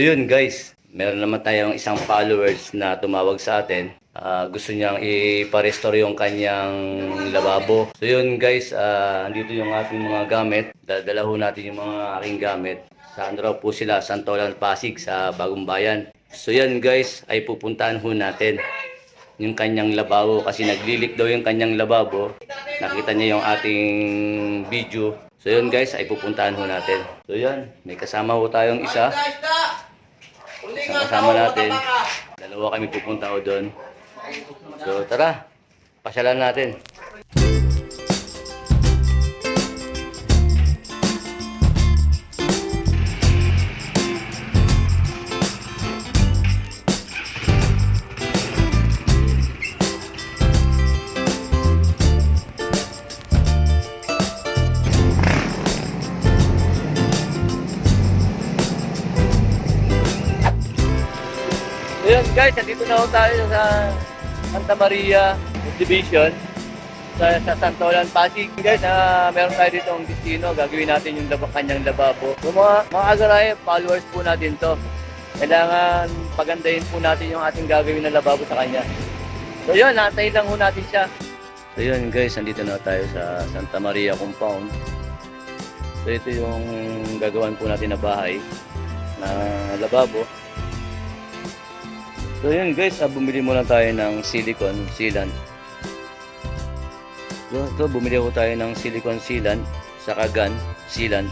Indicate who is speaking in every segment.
Speaker 1: So yun guys, meron naman tayong isang followers na tumawag sa atin. Ah, gusto niyang ipa-restore yung kanyang lababo. So yun guys, ah, andito yung ating mga gamit. Dadala natin yung mga aking gamit. Saan raw po sila? Santolan Pasig sa Bagong Bayan. So yan guys, ay pupuntahan ho natin yung kanyang lababo kasi naglilik daw yung kanyang lababo. Nakita niya yung ating video. So yun guys, ay pupuntahan ho natin. So yan, may kasama ho tayong isa. Isang kasama natin. Dalawa kami pupunta ho doon. So tara, pasyalan natin. So yun guys, nandito na tayo sa Santa Maria Division sa, sa Santolan Pasig. Guys, ah, meron tayo dito ang destino. Gagawin natin yung laba, kanyang lababo. So mga, mga agaray, followers po natin to. Kailangan pagandahin po natin yung ating gagawin na lababo sa kanya. So yun, naantay lang ho natin siya. So yun guys, nandito na tayo sa Santa Maria Compound. So ito yung gagawan po natin na bahay na lababo. So yun guys, ah, bumili muna tayo ng silicone sealant. So ito, bumili ko tayo ng silicone sealant sa gun sealant.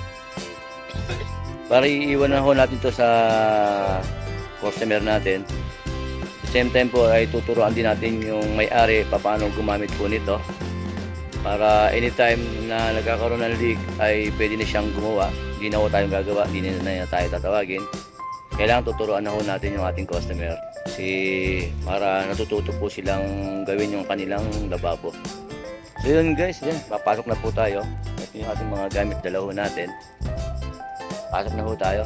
Speaker 1: Para iiwan na ho natin to sa customer natin. Same time po ay tuturuan din natin yung may-ari paano gumamit po nito. Para anytime na nagkakaroon ng leak ay pwede na siyang gumawa. Hindi na ho tayong gagawa, hindi na, na tayo tatawagin kailangan tuturuan na ho natin yung ating customer kasi para natututo po silang gawin yung kanilang lababo. So yun guys, yan, papasok na po tayo. Ito yung ating mga gamit, dala ho natin. Pasok na ho tayo.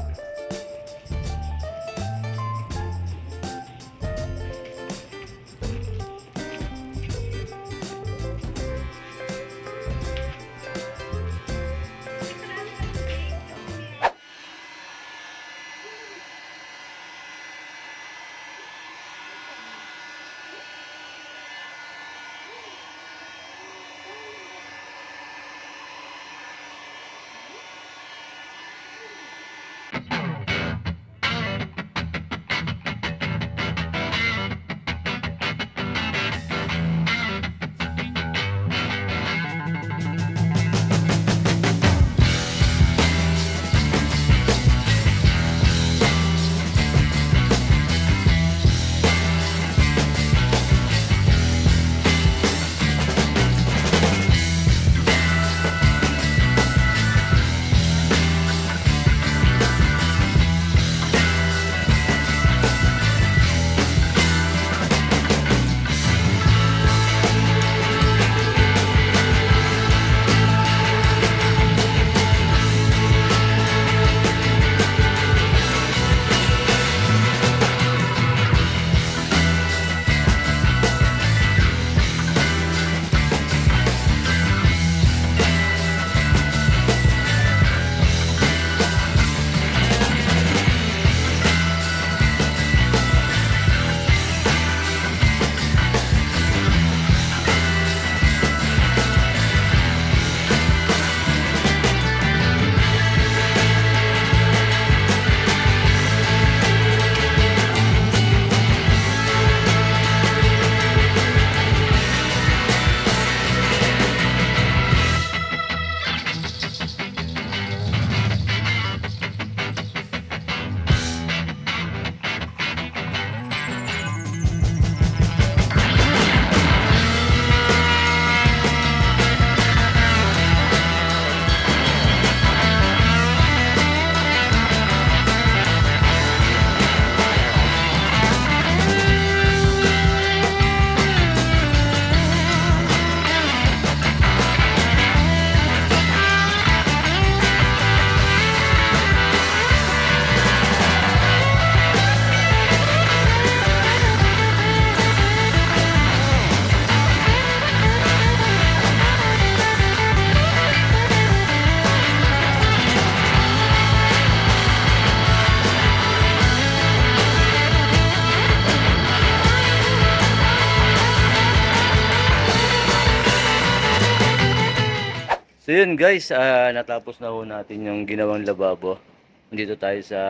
Speaker 1: So yun guys, ah, natapos na ho natin yung ginawang lababo. Dito tayo sa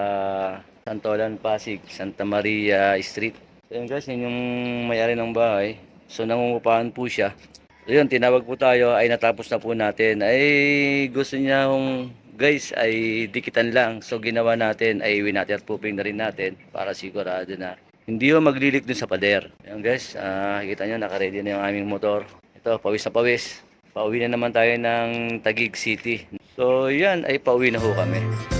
Speaker 1: Santolan, Pasig, Santa Maria Street. So yun guys, yun yung may-ari ng bahay. So nangungupahan po siya. So yun, tinawag po tayo, ay natapos na po natin. Ay gusto niya yung guys ay dikitan lang. So ginawa natin ay winater pooping na rin natin para sigurado na hindi ho maglilik dun sa pader. Ayan guys, ah, kita nyo nakaready na yung aming motor. Ito, pawis na pawis. Pauwi na naman tayo ng Taguig City. So yan ay pauwi na ho kami.